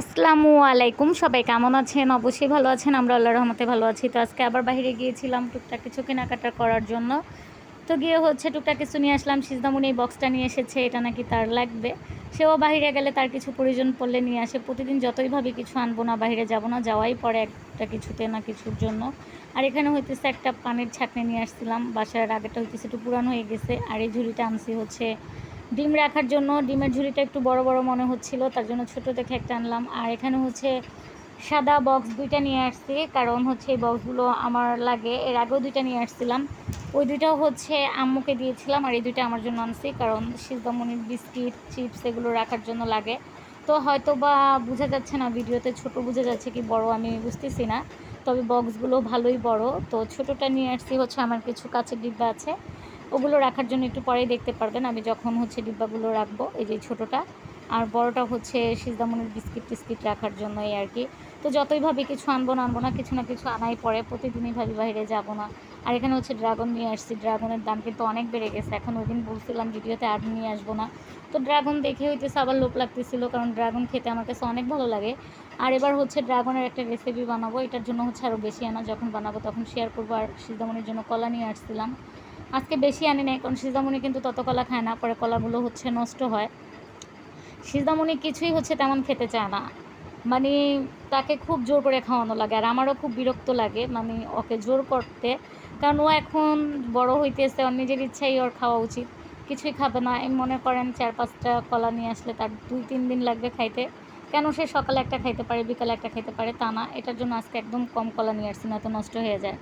আসসালামু আলাইকুম। সবাই কেমন আছেন? অবশ্যই ভালো আছেন। আমরা আল্লাহ রহমতে ভালো আছি। তো আজকে আবার বাইরে গিয়েছিলাম টুকটাক কিছু কেনাকাটা করার জন্য। তো গিয়ে হচ্ছে টুকটাক কিছু নিয়ে আসলাম। সিজদামুনি এই বক্সটা নিয়ে এসেছে। এটা নাকি তার লাগবে। সেও বাইরে গেলে তার কিছু প্রয়োজন পড়লে নিয়ে আসে। প্রতিদিন যতই ভাবি কিছু আনব না, বাইরে যাব না, যাওয়াই পরে একটা কিছুতে না কিছুর জন্য। আর এখানে হইতেছে একটা পানির ছাকনি নিয়ে আসছিলাম। বাসার আগেটা হইতেছে একটু পুরানো হয়ে গেছে। আর এই ঝুড়িটা আনছি হচ্ছে ডিম রাখার জন্য, ডিমের ঝুড়িটা একটু বড় বড় মনে হচ্ছিল, তার জন্য ছোট দেখে একটা আনলাম। আর এখানে হচ্ছে সাদা বক্স দুইটা নিয়ে আসছি, কারণ হচ্ছে এই বক্সগুলো আমার লাগে। এর আগেও দুইটা নিয়ে আসছিলাম। ওই দুইটাও হচ্ছে আম্মুকে দিয়েছিলাম, আর এই দুইটা আমার জন্য আনছি, কারণ সিজদামনির বিস্কিট, চিপস এগুলো রাখার জন্য লাগে। তো হয়তো বা বোঝা যাচ্ছে না, ভিডিওতে ছোট বোঝা যাচ্ছে কি বড়, আমি বুঝতেছি না। তবে বক্সগুলো ভালোই বড়। তো ছোটোটা নিয়ে আসছি, হচ্ছে আমার কিছু কাছের ডিব্বা আছে। ওগুলো রাখার জন্য একটু পরেই দেখতে পারবেন। আমি যখন হচ্ছে ডিব্বাগুলো রাখব, এই যে ছোটোটা, আর বড়টা হচ্ছে সিজদামনের বিস্কিট টিস্কিট রাখার জন্য এই আর কি। তো যতই ভাবি কিছু আনব না আনব না, কিছু না কিছু আনাই পড়ে প্রতিদিনই ভাবি বাইরে যাব না। আর এখানে হচ্ছে ড্রাগন নিয়ে আসছি, ড্রাগনের দাম কিন্তু অনেক বেড়ে গেছে। এখন ওই দিন বলছিলাম ভিডিওতে আর নিয়ে আসব না। তো ড্রাগন দেখে হইতেছে আবার লোক লাগতেছিল, কারণ ড্রাগন খেতে আমার কাছে অনেক ভালো লাগে। আর এবার হচ্ছে ড্রাগনের একটা রেসিপি বানাবো, এটার জন্য হচ্ছে আরও বেশি আনা, যখন বানাবো তখন শেয়ার করব। আর সিজদামনির জন্য কলা নিয়ে আসছিলাম। আজকে বেশি আনি নাই, কারণ সিজামণি কিন্তু তত কলা খায় না, পরে কলাগুলো হচ্ছে নষ্ট হয়। সিজামণি কিছুই হচ্ছে তেমন খেতে চায় না। মানে তাকে খুব জোর করে খাওয়ানো লাগে, আর আমারও খুব বিরক্ত লাগে মানে ওকে জোর করতে। কারণ ও এখন বড় হইতেছে, ওর নিজের ইচ্ছাই ওর খাওয়া উচিত। কিছুই খাবে না মনে করেন চার পাঁচটা কলা নিয়ে আসলে তার দুই তিন দিন লাগবে খাইতে। কেন সে সকালে একটা খাইতে পারে, বিকালে একটা খাইতে পারে, তা না, এটার জন্য আজকে একদম কম কলা নিয়ে আসছি, না তো নষ্ট হয়ে যায়।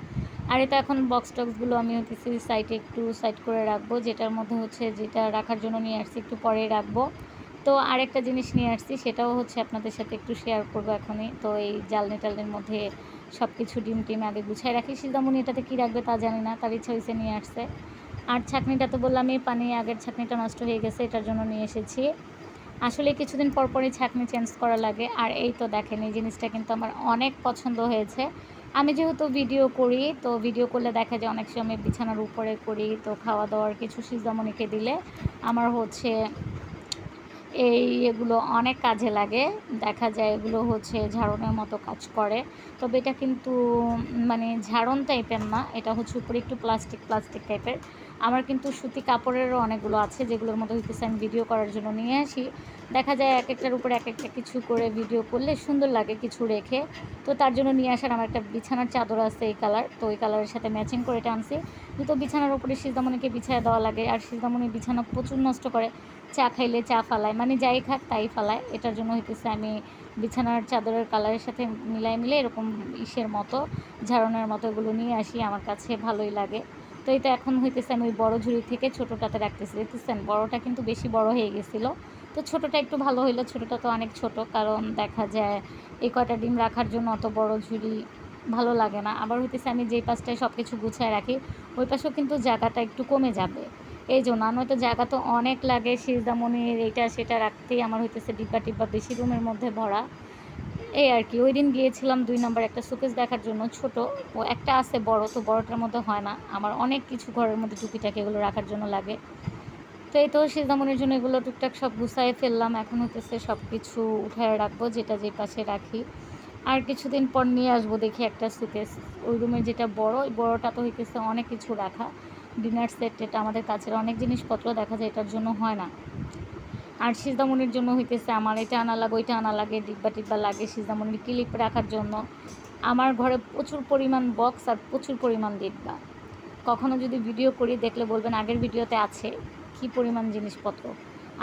আর এটা এখন বক্স টক্সগুলো আমি হচ্ছে সাইডে একটু সাইড করে রাখব, যেটার মধ্যে হচ্ছে যেটা রাখার জন্য নিয়ে আসছি, একটু পরেই রাখব। তো আরেকটা জিনিস নিয়ে আসছি, সেটাও হচ্ছে আপনাদের সাথে একটু শেয়ার করব এখনই। তো এই জালনি টালনির মধ্যে সব কিছু ডিম টিম আগে গুছাই রাখি। সিজামুনি এটাতে কী রাখবে তা জানি না, তার ইচ্ছা হয়েছে নিয়ে আসছে আর ছাকনিটা তো বললামই পানি আগের ছাকনিটা নষ্ট হয়ে গেছে, এটার জন্য নিয়ে এসেছি। আসলে কিছুদিন পর পরই ছাকনি চেঞ্জ করা লাগে। আর এই তো দেখেন, এই জিনিসটা কিন্তু আমার অনেক পছন্দ হয়েছে। আমি যেহেতু ভিডিও করি, তো ভিডিও করলে দেখা যায় অনেক সময় বিছানার উপরে করি, তো খাওয়া দাওয়ার কিছু সিজামনিকে দিলে আমার হচ্ছে এই এগুলো অনেক কাজে লাগে। দেখা যায় এগুলো হচ্ছে ঝাড়নের মতো কাজ করে। তবে এটা কিন্তু মানে ঝাড়ন টাইপের না, এটা হচ্ছে উপরে একটু প্লাস্টিক প্লাস্টিক টাইপের আমার কিন্তু সুতি কাপড়েরও অনেকগুলো আছে, যেগুলোর মতো হইতেছে আমি ভিডিও করার জন্য নিয়ে আসি। দেখা যায় এক একটার উপরে এক একটা কিছু করে ভিডিও করলে সুন্দর লাগে কিছু রেখে। তো তার জন্য নিয়ে আসার আমার একটা বিছানার চাদর আছে এই কালার তো ওই কালারের সাথে ম্যাচিং করে টানছি তো বিছানার উপরে সিজদামনিকে বিছায় দেওয়া লাগে, আর সিজদামনি বিছানা প্রচুর নষ্ট করে। চা খাইলে চা ফালায় মানে যাই খাক তাই ফালায়। এটার জন্য হইতেছে আমি বিছানার চাদরের কালারের সাথে মিলাই মিলে এরকম ইসের মতো, ঝাড়নের মতো এগুলো নিয়ে আসি। আমার কাছে ভালোই লাগে। তো এটা এখন হইতেছে আমি ওই বড়ো ঝুড়ি থেকে ছোটোটাতে রাখতেছি। দেখতেছেন, বড়োটা কিন্তু বেশি বড় হয়ে গেছিল। তো ছোটোটা একটু ভালো হইল, ছোটোটা তো অনেক ছোট, কারণ দেখা যায় এই কয়টা ডিম রাখার জন্য অত বড় ঝুড়ি ভালো লাগে না। আবার হইতেছে আমি যেই পাশটায় সব কিছু গুছায় রাখি, ওই পাশেও কিন্তু জায়গাটা একটু কমে যাবে। এই জন্য আর নয়তো জায়গা তো অনেক লাগে সিজদামনির এইটা সেটা রাখতেই আমার হইতেছে ডিব্বা টিব্বা বেশি রুমের মধ্যে ভরা। এই আর কি, ওই দিন গিয়েছিলাম দুই নম্বর একটা সুকেস দেখার জন্য ছোট। ও একটা আছে বড়, তো বড়টার মধ্যে হয় না। আমার অনেক কিছু ঘরের মধ্যে টুকিটাকি এগুলো রাখার জন্য লাগে। তো এই তো সিজদামনির জন্য এগুলো টুকটাক সব গুছাই ফেললাম। এখন হইতেছে সব কিছু উঠায় রাখব, যেটা যে পাশে রাখি। আর কিছুদিন পর নিয়ে আসব দেখি একটা সুকেস ওই রুমের যেটা বড়, ওই বড়টা তো হইতেছে অনেক কিছু রাখা। ডিনার সেট, এটা আমাদের কাছের অনেক জিনিসপত্র দেখা যায়, এটার জন্য হয় না। আর সিজদামনির জন্য হইতেছে আমার এটা আনা লাগে, ওইটা আনা লাগে, ডিব্বা টিব্বা লাগে সিজদামনির ক্লিপ রাখার জন্য। আমার ঘরে প্রচুর পরিমাণ বক্স আর প্রচুর পরিমাণ ডিব্বা। কখনো যদি ভিডিও করি, দেখলে বলবেন আগের ভিডিওতে আছে কি পরিমাণ জিনিসপত্র।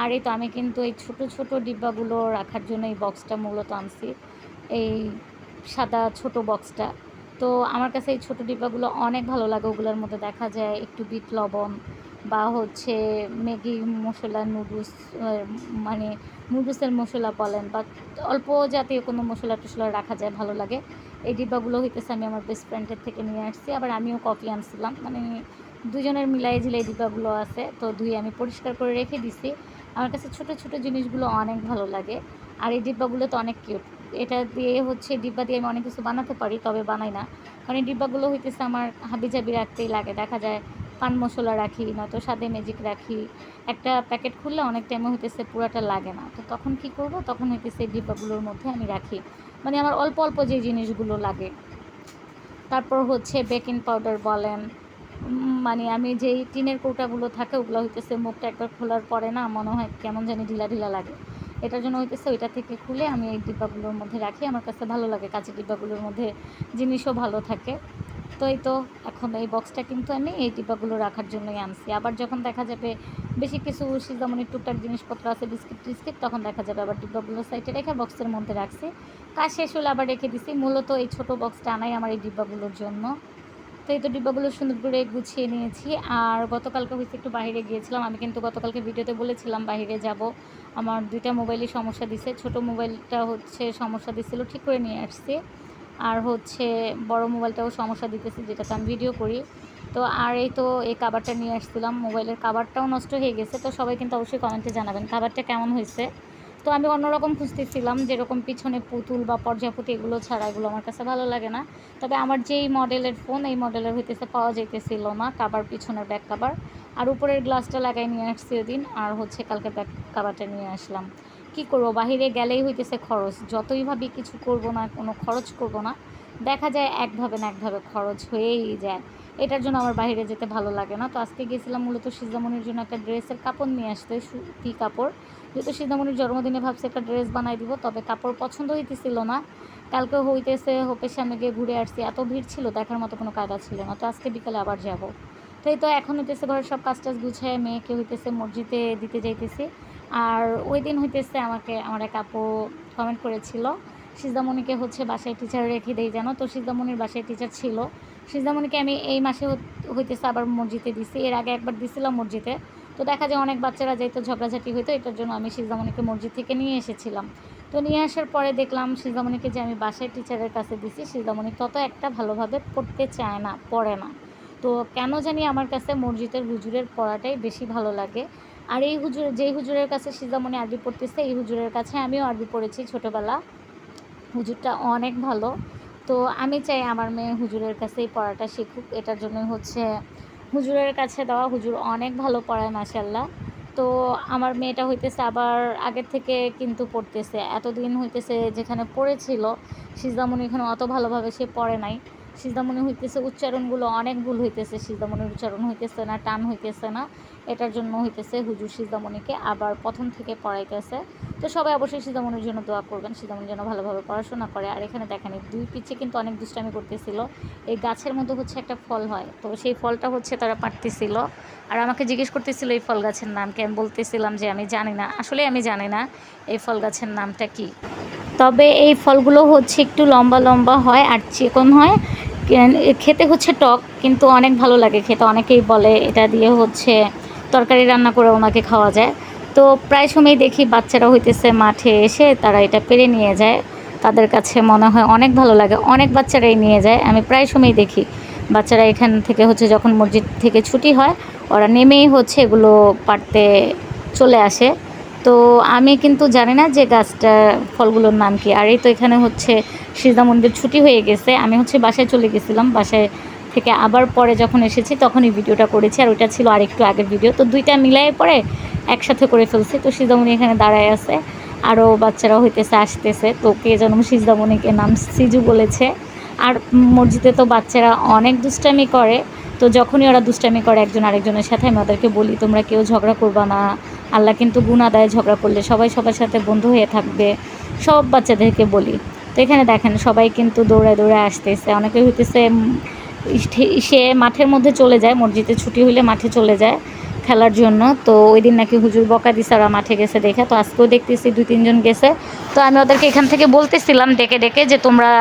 আর এই তো আমি কিন্তু এই ছোট ছোট ডিব্বাগুলো রাখার জন্য এই বক্সটা মূলত আনছি। এই সাদা, ছোট বক্সটা তো আমার কাছে এই ছোটো ডিব্বাগুলো অনেক ভালো লাগে, ওগুলোর মধ্যে দেখা যায় একটু বিট লবণ বা হচ্ছে ম্যাগি মশলা নুডলস মানে নুডলসের মশলা বলেন বা অল্প জাতীয় কোনো মশলা টশলা রাখা যায় ভালো লাগে। এই ডিব্বাগুলো হইতেছে আমি আমার বেস্ট ফ্রেন্ডের থেকে নিয়ে আসছি। আবার আমিও কফি আনছিলাম। মানে দুজনের মিলাই ঝিলাই ডিব্বাগুলো আছে। তো ধুয়ে আমি পরিষ্কার করে রেখে দিছি। আমার কাছে ছোটো ছোটো জিনিসগুলো অনেক ভালো লাগে। আর এই ডিব্বাগুলো তো অনেক কিউট এটা দিয়ে হচ্ছে ডিব্বা দিয়ে আমি অনেক কিছু বানাতে পারি, তবে বানাই না। কারণ এই ডিব্বাগুলো হইতেছে আমার হাবি জাবি রাখতেই লাগে। দেখা যায় পান মশলা রাখি, নয়তো সাদে ম্যাজিক রাখি। একটা প্যাকেট খুললে অনেক টাইমে হইতেছে পুরাটা লাগে না। তো তখন কি করব? তখন হইতেছে ডিব্বাগুলোর মধ্যে আমি রাখি। মানে আমার অল্প অল্প যে জিনিসগুলো লাগে। তারপর হচ্ছে বেকিং পাউডার বলেন। মানে আমি যেই টিনের কৌটাগুলো থাকে, ওগুলো হইতেছে মুখটা একবার খোলার পরে না মনে হয় কেমন জানি ঢিলা ঢিলা লাগে। এটার জন্য হইতেছে ওইটা থেকে খুলে আমি এই ডিব্বাগুলোর মধ্যে রাখি। আমার কাছে ভালো লাগে কাঁচের ডিব্বাগুলোর মধ্যে জিনিসও ভালো থাকে। তো এই তো, এখন এই বক্সটা কিন্তু আমি এই ডিব্বাগুলো রাখার জন্যই আনছি। আবার যখন দেখা যাবে বেশি কিছু সিজামনির টুকটাক জিনিসপত্র আছে, বিস্কিট টিস্কিট, তখন দেখা যাবে আবার ডিব্বাগুলো সাইডে রেখে বক্সের মধ্যে রাখছি। কাজ শেষ হলে আবার রেখে দিছি, মূলত এই ছোট বক্সটা আনাই আমার এই ডিব্বাগুলোর জন্য। তো এই তো ডিব্বাগুলো সুন্দর করে গুছিয়ে নিয়েছি। আর গতকালকে হচ্ছে একটু বাইরে গিয়েছিলাম, আমি কিন্তু গতকালকে ভিডিওতে বলেছিলাম বাইরে যাব। আমার দুইটা মোবাইলই সমস্যা দিছে, ছোট মোবাইলটা হচ্ছে সমস্যা দিছিল, ঠিক করে নিয়ে আসছি। আর হচ্ছে বড় মোবাইলটাও সমস্যা দিতেছে, যেটাতে আমি ভিডিও করি। তো আর এই তো এই কাবারটা নিয়ে আসছিলাম, মোবাইলের কাবারটাও নষ্ট হয়ে গেছে। তো সবাই কিন্তু অবশ্যই কমেন্টে জানাবেন কাবারটা কেমন হয়েছে? তো আমি অন্যরকম খুঁজতেছিলাম, যেরকম পিছনে পুতুল বা প্রজাপতি এগুলো ছাড়া এগুলো আমার কাছে ভালো লাগে না। তবে আমার যেই মডেলের ফোন এই মডেলের হইতেছে, পাওয়া যাইতেছিল না কাবার পিছনের ব্যাক কাবার আর উপরের গ্লাসটা লাগাই নিয়ে আসছি ওদিন, আর হচ্ছে কালকে ব্যাক কাবারটা নিয়ে আসলাম। কি করব? বাহিরে গেলেই হইতেছে খরচ। যতই ভাবি কিছু করব না, কোনো খরচ করব না, দেখা যায় একভাবে না একভাবে খরচ হয়েই যায়। এটার জন্য আমার বাইরে যেতে ভালো লাগে না। তো আজকে গেছিলাম মূলত সিজামনির জন্য একটা ড্রেসের কাপড় নিয়ে আসতে, সুতি কাপড়। যেহেতু সিজামনির জন্মদিনে ভাবছি একটা ড্রেস বানাই দিব, তবে কাপড় পছন্দ হইতেছিল না। কালকে হইতেছে হোপের সামনে গিয়ে ঘুরে আসছি। এত ভিড় ছিল, দেখার মতো কোনো কায়দা ছিল না। তো আজকে বিকালে আবার যাব। তো এই তো এখন হইতেছে ঘরের সব কাজ টাজ গুছায় মেয়েকে হইতেছে মসজিদে দিতে যাইতেছি। আর ওই দিন হইতেছে আমাকে, আমার এক আপু কমেন্ট করেছিল সিজামণিকে হচ্ছে বাসায় টিচার রেখে দেই জানো? তো সিজামণির বাসায় টিচার ছিল। সিজামণিকে আমি এই মাসে হইতেছে আবার মসজিদে দিছি। এর আগে একবার দিছিলাম মসজিদে। তো দেখা যায় অনেক বাচ্চারা যাইতো ঝগড়াঝাটি হইতো, এটার জন্য আমি সিজামণিকে মসজিদ থেকে নিয়ে এসেছিলাম। তো নিয়ে আসার পরে দেখলাম সিজামণিকে যে আমি বাসায় টিচারের কাছে দিছি সিজামণি তত একটা ভালোভাবে পড়তে চায় না, পড়ে না। তো কেন জানি আমার কাছে মসজিদের হুজুরের পড়াটাই বেশি ভালো লাগে। আর এই হুজুর, যেই হুজুরের কাছে সিজামণি আরবি পড়তেছে, এই হুজুরের কাছে আমিও আরবি পড়েছি ছোটোবেলা। হুজুরটা অনেক ভালো। তো আমি চাই আমার মেয়ে হুজুরের কাছেই পড়াটা শিখুক। এটার জন্য হচ্ছে হুজুরের কাছে দেওয়া হুজুর অনেক ভালো পড়ায় মাসাল্লাহ তো আমার মেয়েটা হইতেছে আবার আগের থেকে কিন্তু পড়তেছে। এতদিন হইতেছে যেখানে পড়েছিল সিজামণি এখানে অত ভালোভাবে সে পড়ে নাই। সিজামণি হইতেছে, উচ্চারণগুলো অনেক ভুল হইতেছে সিজামণির উচ্চারণ হইতেছে না, টান হইতেছে না, এটার জন্য হইতেছে হুজুর সিজামণিকে আবার প্রথম থেকে পড়াইতেছে। তো সবাই অবশ্যই সিজামণির জন্য দোয়া করবেন সিজামণি যেন ভালোভাবে পড়াশোনা করে। আর এখানে দেখেন, এই দুই পিছে কিন্তু অনেক দুষ্টামি করতেছিল। এই গাছের মধ্যে হচ্ছে একটা ফল হয়, তো সেই ফলটা হচ্ছে তারা পারতেছিল আর আমাকে জিজ্ঞেস করতেছিল, এই ফল গাছের নাম কি? আমি বলতেছিলাম যে, আমি জানি না। আসলে আমি জানি না, এই ফল গাছের নামটা কি। তবে এই ফলগুলো হচ্ছে একটু লম্বা লম্বা হয়, আর চিকন হয়। খেতে হচ্ছে টক, কিন্তু অনেক ভালো লাগে খেতে। অনেকেই বলে এটা দিয়ে হচ্ছে তরকারি রান্না করে ওনাকে খাওয়া যায়। তো প্রায় সময় দেখি বাচ্চারা হইতেছে মাঠে এসে তারা এটা পেরে নিয়ে যায়। তাদের কাছে মনে হয় অনেক ভালো লাগে। অনেক বাচ্চারাই নিয়ে যায়। আমি প্রায় সময় দেখি বাচ্চারা এখান থেকে হচ্ছে যখন মসজিদ থেকে ছুটি হয়, ওরা নেমেই হচ্ছে এগুলো পাড়তে চলে আসে। তো আমি কিন্তু জানি না যে গাছটা, ফলগুলোর নাম কি। আর এই তো এখানে হচ্ছে সিজামন্দির ছুটি হয়ে গেছে। আমি হচ্ছে বাসায় চলে গেছিলাম। বাসায় থেকে আবার পরে যখন এসেছি তখনই ভিডিওটা করেছি। আর ওইটা ছিল আরেকটু আগের ভিডিও। তো দুইটা মিলাই পরে একসাথে করে ফেলছি। তো সিজামণি এখানে দাঁড়ায় আছে। আরও বাচ্চারা হইতেছে, আসতেছে। তো কে যেন সিজামণিকে নাম সিজু বলেছে। আর মসজিদে তো বাচ্চারা অনেক দুষ্টামি করে। তো যখনই ওরা দুষ্টামি করে একজন আরেকজনের সাথে, আমি ওদেরকে বলি, তোমরা কেউ ঝগড়া করবা না। আল্লাহ কিন্তু গুণা দেয় ঝগড়া করলে সবাই সবার সাথে বন্ধু হয়ে থাকবে। সব বাচ্চাদেরকে বলি। তো এখানে দেখেন, সবাই কিন্তু দৌড়ায় দৌড়ায় আসতেছে। অনেকে হইতেছে সে মাঠের মধ্যে চলে যায়, মসজিদে ছুটি হইলে মাঠে চলে যায় খেলার জন্য। তো ওই দিন নাকি হুজুর বকা দিছে, ওরা মাঠে গেছে দেখে। তো আজকেও দেখতেছি দুই, তিনজন গেছে। তো আমি ওদেরকে এখান থেকে বলতেছিলাম ডেকে ডেকে যে তোমরা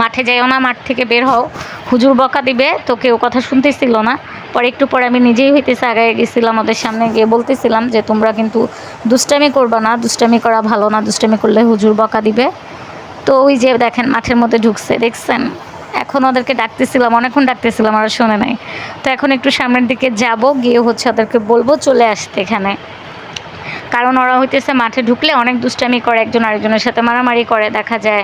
মাঠে যাইও না, মাঠ থেকে বের হও। হুজুর বকা দিবে তো কেউ কথা শুনতেছিল না। পরে একটু পরে আমি নিজেই হইতেছে, আগায় গেছিলাম ওদের সামনে গিয়ে বলতেছিলাম যে, তোমরা কিন্তু দুষ্টামি করবা না, দুষ্টামি করা ভালো না, দুষ্টামি করলে হুজুর বকা দিবে। তো ওই যে দেখেন, মাঠের মধ্যে ঢুকছে, দেখছেন? এখন ওদেরকে ডাকতেছিলাম, অনেকক্ষণ ডাকতেছিলাম আর শোনে নাই। তো এখন একটু সামনের দিকে যাব, গিয়ে হচ্ছে ওদেরকে বলব, চলে আসতে এখানে। কারণ ওরা হইতেছে মাঠে ঢুকলে অনেক দুষ্টামি করে, একজন আরেকজনের সাথে মারামারি করে, দেখা যায়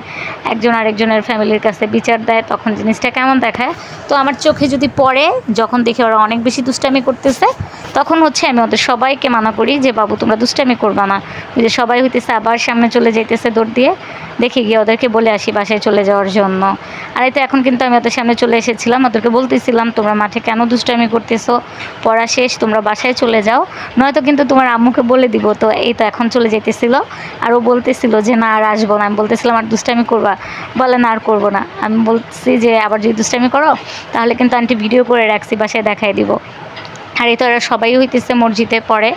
একজন আরেকজনের ফ্যামিলির কাছে বিচার দেয়, তখন জিনিসটা কেমন দেখায়? তো আমার চোখে যদি পড়ে, যখন দেখি ওরা অনেক বেশি দুষ্টামি করতেছে, তখন হচ্ছে আমি ওদের সবাইকে মানা করি যে, বাবু, তোমরা দুষ্টামি করবা না। যে সবাই হইতেছে আবার সামনে চলে যাইতেছে দৌড় দিয়ে। দেখে গিয়ে ওদেরকে বলে আসি বাসায় চলে যাওয়ার জন্য। আর এই তো এখন কিন্তু আমি ওদের সামনে চলে এসেছিলাম, ওদেরকে বলতেছিলাম, তোমরা মাঠে কেন দুষ্টামি করতেছো? পড়া শেষ, তোমরা বাসায় চলে যাও। নয়তো কিন্তু তোমার আম্মুকে বলে দিব, তো এই তো এখন চলে যেতেছিল আর ও বলতেছিল যে, না, আর আসব না। আমি বলতেছিলাম, আর দুষ্টামি করবা? বলে, না, আর করব না। আমি বলছি যে, আবার যদি দুষ্টামি করো, তাহলে কিন্তু আন্টি ভিডিও করে রাখছি, বাসায় দেখাই দিব। আর এই তো এরা সবাই হইতেছে মসজিদে পড়ে।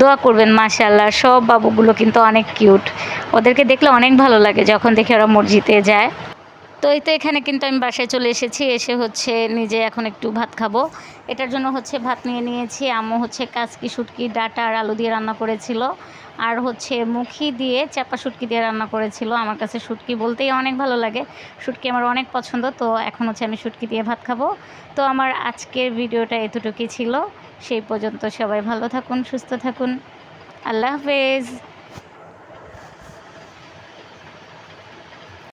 দোয়া করবেন মাশাল্লাহ সব বাবুগুলো কিন্তু অনেক কিউট ওদেরকে দেখলে অনেক ভালো লাগে যখন দেখি ওরা মসজিদে যায়। তো এই তো এখানে কিন্তু আমি বাসায় চলে এসেছি, এসে হচ্ছে নিজে এখন একটু ভাত খাব। এটার জন্য হচ্ছে ভাত নিয়ে নিয়েছি, আম্মু হচ্ছে কাচকি, শুটকি, ডাটা আর আলু দিয়ে রান্না করেছিল। আর হচ্ছে মুখি দিয়ে চাপা শুটকি দিয়ে রান্না করেছিল। আমার কাছে শুটকি বলতেই অনেক ভালো লাগে। শুটকি আমার অনেক পছন্দ, তো এখন হচ্ছে আমি শুটকি দিয়ে ভাত খাব। তো আমার আজকের ভিডিওটা এতটুকুই ছিল। সেই পর্যন্ত সবাই ভালো থাকুন, সুস্থ থাকুন। আল্লাহ হাফেজ।